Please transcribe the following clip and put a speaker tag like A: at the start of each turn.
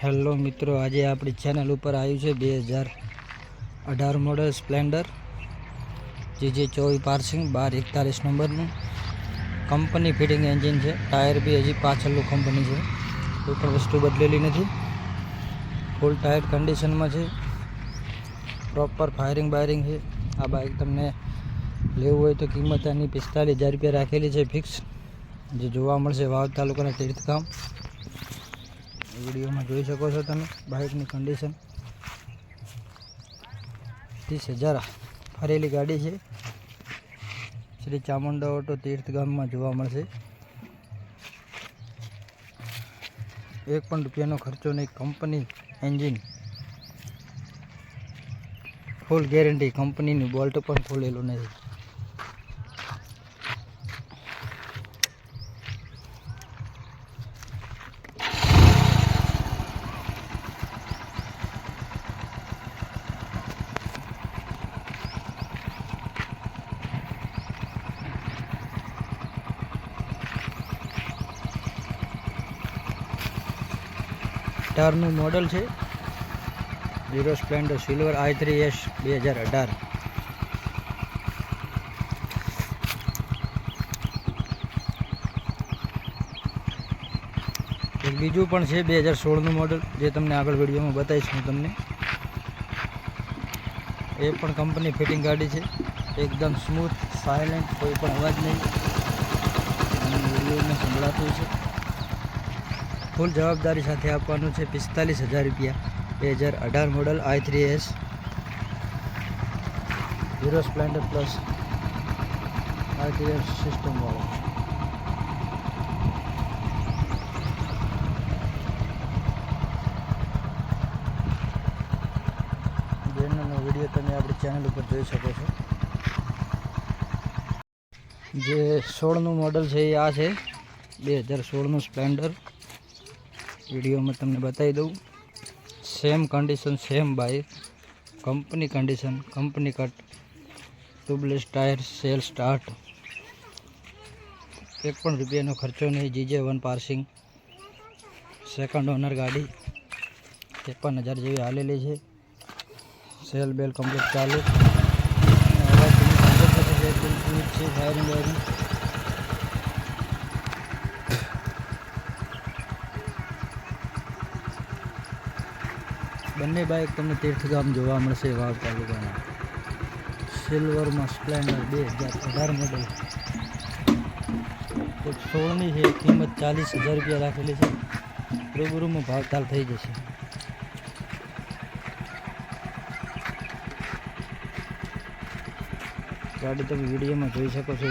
A: Hello મિત્રો, આજે આપણી ચેનલ ઉપર આવ્યું છે બે હજાર અઢાર મોડલ સ્પ્લેન્ડર જે જે ચોવીસ પાર્સિંગ, બાર એકતાલીસ નંબરનું. કંપની ફિટિંગ એન્જિન છે. ટાયર બી હજી પાછળનું કંપની છે. કોઈ પણ વસ્તુ બદલેલી નથી. ફૂલ ટાયર કન્ડિશનમાં છે. પ્રોપર ફાયરિંગ બાયરિંગ છે. આ બાઇક તમને લેવું હોય તો કિંમત આની પિસ્તાલીસ હજાર રૂપિયા રાખેલી છે ફિક્સ જે જોવા મળશે વાવ તાલુકાના તીર્થગામ વિડીયોમાં જોઈ શકો છો તમે બાઇકની કન્ડિશન ત્રીસ હજાર ફરેલી ગાડી છે. શ્રી ચામુંડા ઓટો તીર્થગામમાં જોવા મળશે. એક પણ રૂપિયાનો ખર્ચો નહીં, કંપની એન્જિન ફૂલ ગેરંટી કંપનીની બોલ્ટ પણ ખોલેલો નથી. અઢારનું મોડલ છે. Hero Splendor silver I three S બે હજાર અઢાર. એક બીજું પણ છે બે હજાર સોળનું મોડલ, જે તમને આગળ વિડીયોમાં બતાવીશ હું તમને. એ પણ કંપની ફિટિંગ ગાડી છે. એકદમ સ્મૂથ સાયલેન્ટ કોઈ પણ અવાજ નહીં અને વિડીયોમાં સંભળાતું છે ફૂલ જવાબદારી સાથે આપવાનું છે પિસ્તાલીસ હજાર રૂપિયા. બે હજાર અઢાર model I three S. Hero Splendor plus I three S system વાળો જેનો વીડિયો તમે આપણી ચેનલ ઉપર જોઈ શકો છો. જે સોળનું મોડલ છે એ આ છે. બે હજાર સોળનું સ્પ્લેન્ડર વિડીયોમાં તમને બતાવી દઉં. Same condition same bike company condition company cut tubeless tyre self start એક પણ રૂપિયાનો ખર્ચો નહીં. GJ one passing. Second owner ગાડી. ત્રેપન હજાર જેવી હાલેલી છે. સેલ બેલ કમ્પ્લીટ ચાલુ. છે ફાયરિંગ વાયરિંગ બંને બાઇક તમને તીર્થગામ જોવા મળશે વાવ તાલુકાના. સિલ્વરમાં સ્પ્લેન્ડર બે હજાર અઢાર મોડલ સોળની છે, કિંમત ચાલીસ હજાર રૂપિયા રાખેલી છે. રૂબરૂમાં ભાવતાલ થઈ જશે. ગાડી તમે વિડીયોમાં જોઈ શકો છો.